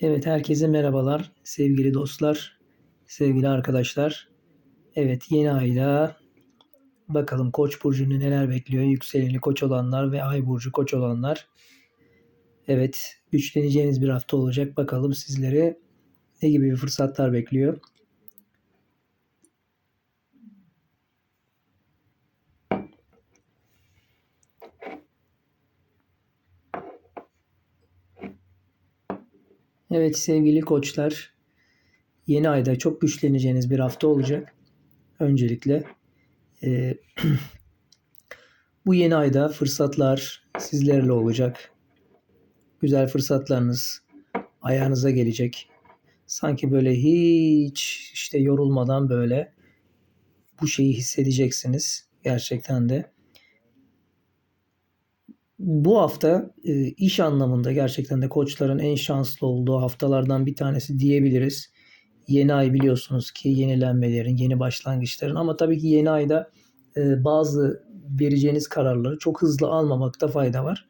Evet, herkese merhabalar sevgili dostlar, sevgili arkadaşlar. Evet, yeni ayda bakalım Koç burcunu neler bekliyor? Yükseleni Koç olanlar ve Ay burcu Koç olanlar. Evet, güçleneceğiniz bir hafta olacak. Bakalım sizlere ne gibi fırsatlar bekliyor? Evet sevgili koçlar, yeni ayda çok güçleneceğiniz bir hafta olacak. Öncelikle e, bu yeni ayda fırsatlar sizlerle olacak. Güzel fırsatlarınız ayağınıza gelecek. Sanki böyle hiç işte yorulmadan böyle bu şeyi hissedeceksiniz gerçekten de. Bu hafta e, iş anlamında gerçekten de koçların en şanslı olduğu haftalardan bir tanesi diyebiliriz. Yeni ay biliyorsunuz ki yenilenmelerin, yeni başlangıçların ama tabii ki yeni ayda e, bazı vereceğiniz kararları çok hızlı almamakta fayda var.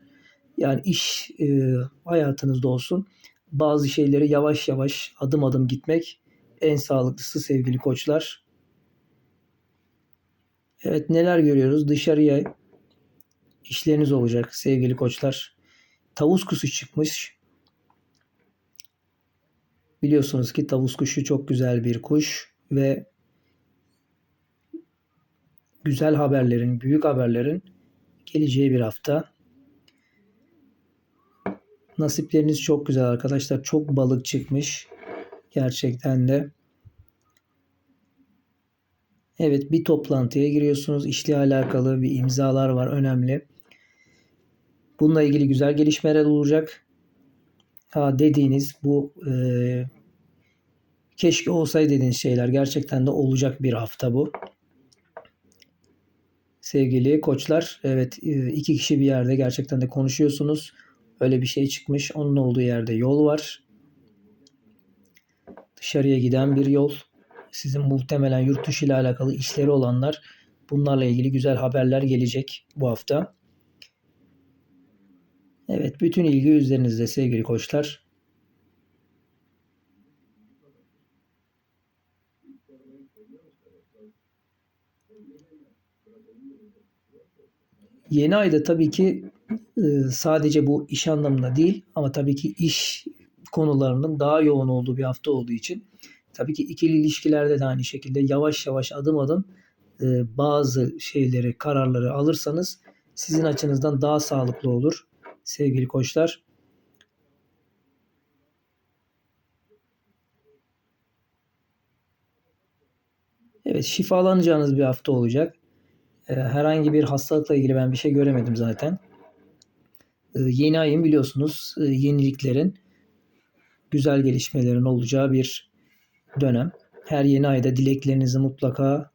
Yani iş e, hayatınızda olsun bazı şeyleri yavaş yavaş adım adım gitmek en sağlıklısı sevgili koçlar. Evet neler görüyoruz? Dışarıya işleriniz olacak sevgili koçlar. Tavus kuşu çıkmış. Biliyorsunuz ki tavus kuşu çok güzel bir kuş ve güzel haberlerin, büyük haberlerin geleceği bir hafta. Nasipleriniz çok güzel arkadaşlar. Çok balık çıkmış. Gerçekten de. Evet bir toplantıya giriyorsunuz. İşle alakalı bir imzalar var önemli. Bununla ilgili güzel gelişmeler olacak. Ha dediğiniz bu e, keşke olsaydı dediğiniz şeyler gerçekten de olacak bir hafta bu. Sevgili koçlar, evet e, iki kişi bir yerde gerçekten de konuşuyorsunuz. Öyle bir şey çıkmış. Onun olduğu yerde yol var. Dışarıya giden bir yol. Sizin muhtemelen yurt dışı ile alakalı işleri olanlar bunlarla ilgili güzel haberler gelecek bu hafta. Evet, bütün ilgi üzerinizde sevgili koçlar. Yeni ayda tabii ki e, sadece bu iş anlamında değil ama tabii ki iş konularının daha yoğun olduğu bir hafta olduğu için tabii ki ikili ilişkilerde de aynı şekilde yavaş yavaş adım adım e, bazı şeyleri, kararları alırsanız sizin açınızdan daha sağlıklı olur sevgili koçlar. Evet şifalanacağınız bir hafta olacak. Ee, herhangi bir hastalıkla ilgili ben bir şey göremedim zaten. Ee, yeni ayın biliyorsunuz e, yeniliklerin güzel gelişmelerin olacağı bir dönem. Her yeni ayda dileklerinizi mutlaka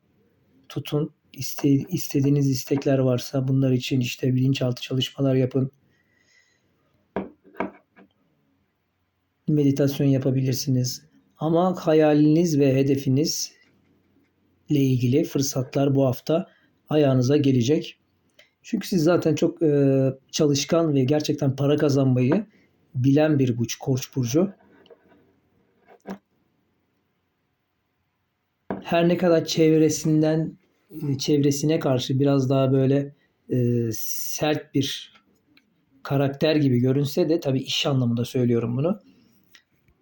tutun. İste, istediğiniz istekler varsa bunlar için işte bilinçaltı çalışmalar yapın. Meditasyon yapabilirsiniz. Ama hayaliniz ve hedefiniz ile ilgili fırsatlar bu hafta ayağınıza gelecek. Çünkü siz zaten çok e, çalışkan ve gerçekten para kazanmayı bilen bir burç, Koç burcu. Her ne kadar çevresinden e, çevresine karşı biraz daha böyle e, sert bir karakter gibi görünse de tabii iş anlamında söylüyorum bunu.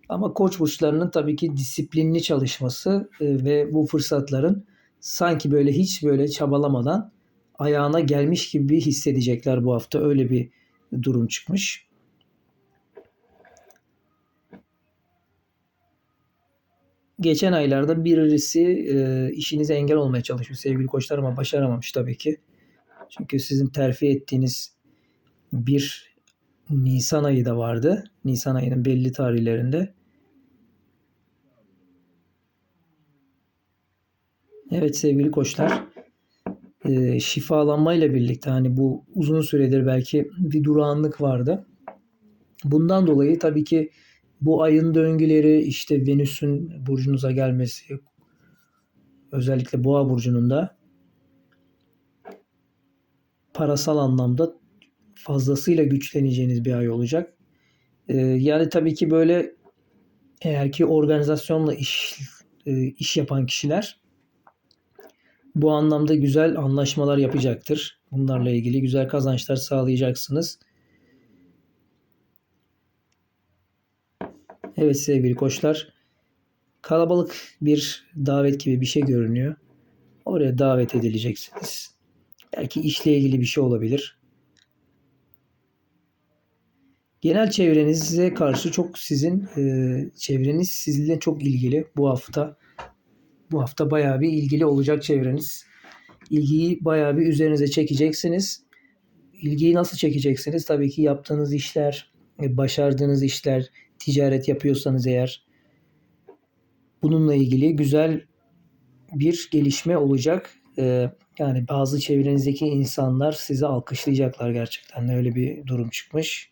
Ama koç burçlarının tabii ki disiplinli çalışması e, ve bu fırsatların sanki böyle hiç böyle çabalamadan ayağına gelmiş gibi hissedecekler bu hafta. Öyle bir durum çıkmış. Geçen aylarda birisi e, işinize engel olmaya çalışıyor sevgili koçlar ama başaramamış tabii ki. Çünkü sizin terfi ettiğiniz bir Nisan ayı da vardı. Nisan ayının belli tarihlerinde. Evet sevgili koçlar e, şifalanmayla birlikte hani bu uzun süredir belki bir durağanlık vardı. Bundan dolayı tabii ki bu ayın döngüleri işte Venüs'ün burcunuza gelmesi özellikle Boğa burcunun da parasal anlamda fazlasıyla güçleneceğiniz bir ay olacak. Ee, yani tabii ki böyle eğer ki organizasyonla iş e, iş yapan kişiler bu anlamda güzel anlaşmalar yapacaktır. Bunlarla ilgili güzel kazançlar sağlayacaksınız. Evet sevgili koçlar. Kalabalık bir davet gibi bir şey görünüyor. Oraya davet edileceksiniz. Belki işle ilgili bir şey olabilir. Genel çevrenize karşı çok sizin e, çevreniz sizinle çok ilgili bu hafta. Bu hafta bayağı bir ilgili olacak çevreniz. İlgiyi bayağı bir üzerinize çekeceksiniz. İlgiyi nasıl çekeceksiniz? Tabii ki yaptığınız işler, e, başardığınız işler, ticaret yapıyorsanız eğer bununla ilgili güzel bir gelişme olacak. Ee, yani bazı çevrenizdeki insanlar sizi alkışlayacaklar gerçekten. Öyle bir durum çıkmış.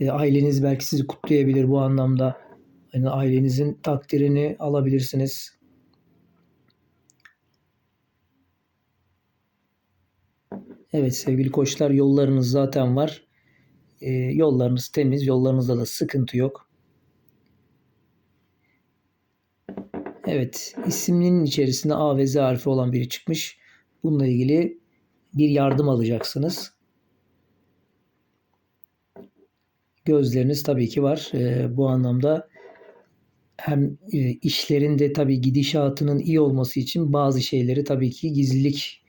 E, aileniz belki sizi kutlayabilir bu anlamda. Yani ailenizin takdirini alabilirsiniz. Evet sevgili koçlar yollarınız zaten var. E, yollarınız temiz. Yollarınızda da sıkıntı yok. Evet isminin içerisinde A ve Z harfi olan biri çıkmış. Bununla ilgili bir yardım alacaksınız. Gözleriniz tabii ki var. E, bu anlamda hem e, işlerinde tabii gidişatının iyi olması için bazı şeyleri tabii ki gizlilik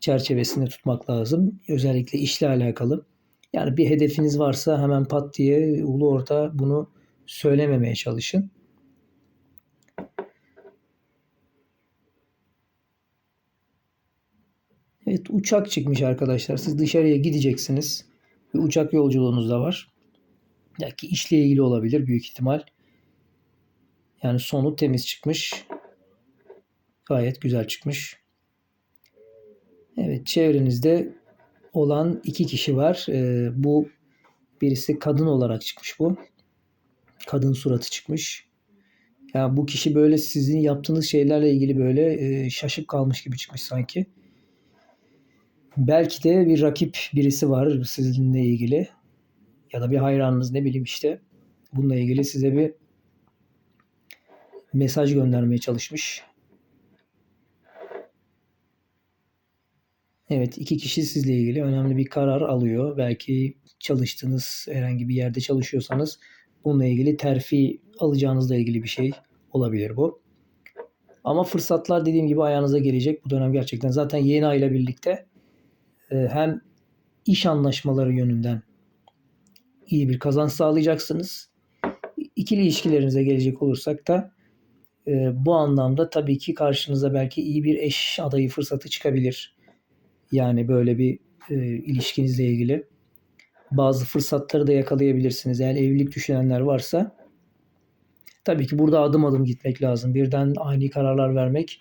çerçevesinde tutmak lazım. Özellikle işle alakalı. Yani bir hedefiniz varsa hemen pat diye ulu orta bunu söylememeye çalışın. Evet uçak çıkmış arkadaşlar. Siz dışarıya gideceksiniz. Bir uçak yolculuğunuz da var. Belki işle ilgili olabilir büyük ihtimal. Yani sonu temiz çıkmış. Gayet güzel çıkmış. Evet çevrenizde olan iki kişi var. Ee, bu birisi kadın olarak çıkmış bu. Kadın suratı çıkmış. Ya yani bu kişi böyle sizin yaptığınız şeylerle ilgili böyle e, şaşıp kalmış gibi çıkmış sanki. Belki de bir rakip birisi var sizinle ilgili ya da bir hayranınız ne bileyim işte bununla ilgili size bir mesaj göndermeye çalışmış. Evet iki kişi sizle ilgili önemli bir karar alıyor. Belki çalıştığınız herhangi bir yerde çalışıyorsanız bununla ilgili terfi alacağınızla ilgili bir şey olabilir bu. Ama fırsatlar dediğim gibi ayağınıza gelecek bu dönem gerçekten. Zaten yeni ay ile birlikte e, hem iş anlaşmaları yönünden iyi bir kazanç sağlayacaksınız. İkili ilişkilerinize gelecek olursak da e, bu anlamda tabii ki karşınıza belki iyi bir eş adayı fırsatı çıkabilir. Yani böyle bir e, ilişkinizle ilgili bazı fırsatları da yakalayabilirsiniz. Eğer evlilik düşünenler varsa tabii ki burada adım adım gitmek lazım. Birden ani kararlar vermek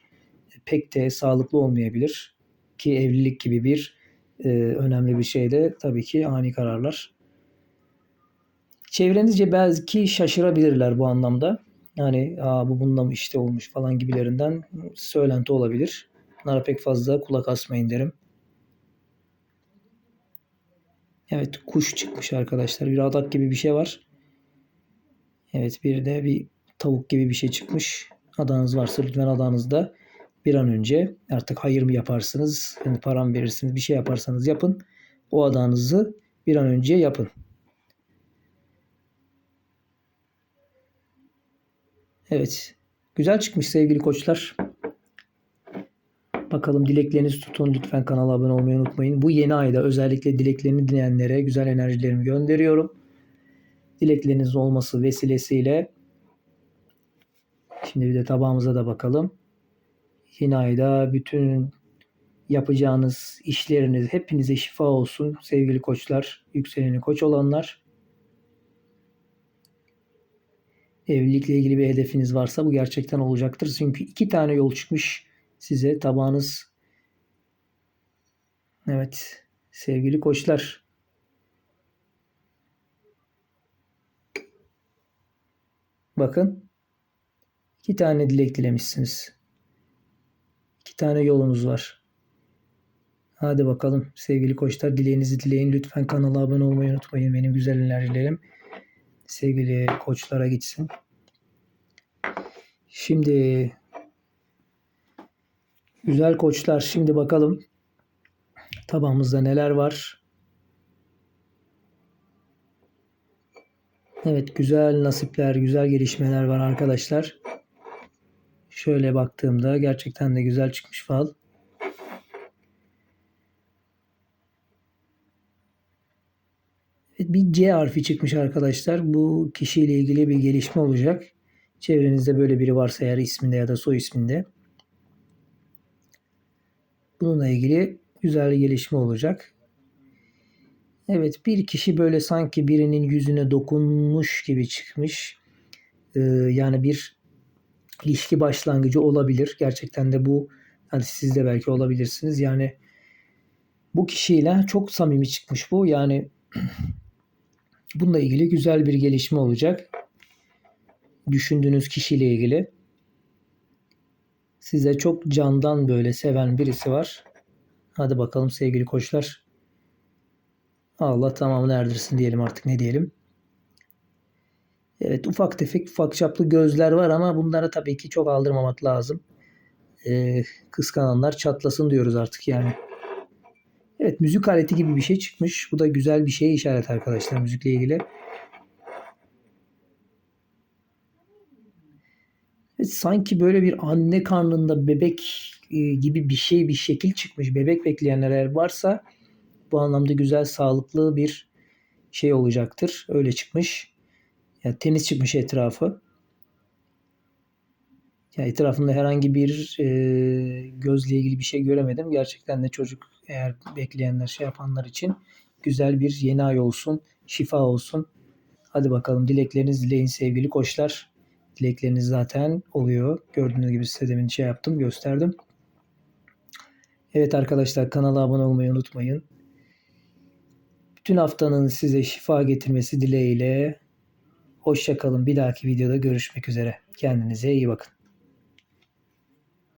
pek de sağlıklı olmayabilir. Ki evlilik gibi bir e, önemli bir şeyde tabii ki ani kararlar. Çevrenizce belki şaşırabilirler bu anlamda. Yani Aa, bu bununla mı işte olmuş falan gibilerinden söylenti olabilir. Bunlara pek fazla kulak asmayın derim. Evet kuş çıkmış arkadaşlar. Bir adak gibi bir şey var. Evet bir de bir tavuk gibi bir şey çıkmış. Adanız varsa lütfen adanızda bir an önce artık hayır mı yaparsınız, yani param verirsiniz, bir şey yaparsanız yapın. O adanızı bir an önce yapın. Evet. Güzel çıkmış sevgili koçlar. Bakalım dileklerinizi tutun. Lütfen kanala abone olmayı unutmayın. Bu yeni ayda özellikle dileklerini dinleyenlere güzel enerjilerimi gönderiyorum. Dilekleriniz olması vesilesiyle şimdi bir de tabağımıza da bakalım. Yeni ayda bütün yapacağınız işleriniz hepinize şifa olsun sevgili koçlar, yükseleni koç olanlar. Evlilikle ilgili bir hedefiniz varsa bu gerçekten olacaktır. Çünkü iki tane yol çıkmış size tabağınız. Evet sevgili koçlar. Bakın iki tane dilek dilemişsiniz. İki tane yolunuz var. Hadi bakalım sevgili koçlar dileğinizi dileyin. Lütfen kanala abone olmayı unutmayın benim güzel enerjilerim. Sevgili koçlara gitsin. Şimdi güzel koçlar şimdi bakalım tabağımızda neler var. Evet güzel nasipler, güzel gelişmeler var arkadaşlar. Şöyle baktığımda gerçekten de güzel çıkmış fal. Bir C harfi çıkmış arkadaşlar. Bu kişiyle ilgili bir gelişme olacak. Çevrenizde böyle biri varsa eğer isminde ya da soy isminde. Bununla ilgili güzel bir gelişme olacak. Evet bir kişi böyle sanki birinin yüzüne dokunmuş gibi çıkmış. Ee, yani bir ilişki başlangıcı olabilir. Gerçekten de bu hani siz de belki olabilirsiniz. Yani bu kişiyle çok samimi çıkmış bu. Yani bununla ilgili güzel bir gelişme olacak. Düşündüğünüz kişiyle ilgili. Size çok candan böyle seven birisi var. Hadi bakalım sevgili koçlar. Allah tamamını erdirsin diyelim artık ne diyelim. Evet ufak tefek ufak çaplı gözler var ama bunlara tabii ki çok aldırmamak lazım. Ee, kıskananlar çatlasın diyoruz artık yani. Evet müzik aleti gibi bir şey çıkmış. Bu da güzel bir şeye işaret arkadaşlar müzikle ilgili. Evet, sanki böyle bir anne karnında bebek e, gibi bir şey bir şekil çıkmış. Bebek bekleyenler eğer varsa bu anlamda güzel sağlıklı bir şey olacaktır. Öyle çıkmış. Yani temiz çıkmış etrafı. Ya etrafında herhangi bir e, gözle ilgili bir şey göremedim. Gerçekten de çocuk eğer bekleyenler şey yapanlar için güzel bir yeni ay olsun. Şifa olsun. Hadi bakalım dilekleriniz dileyin sevgili koçlar. Dilekleriniz zaten oluyor. Gördüğünüz gibi size demin şey yaptım gösterdim. Evet arkadaşlar kanala abone olmayı unutmayın. Bütün haftanın size şifa getirmesi dileğiyle. Hoşçakalın. Bir dahaki videoda görüşmek üzere. Kendinize iyi bakın.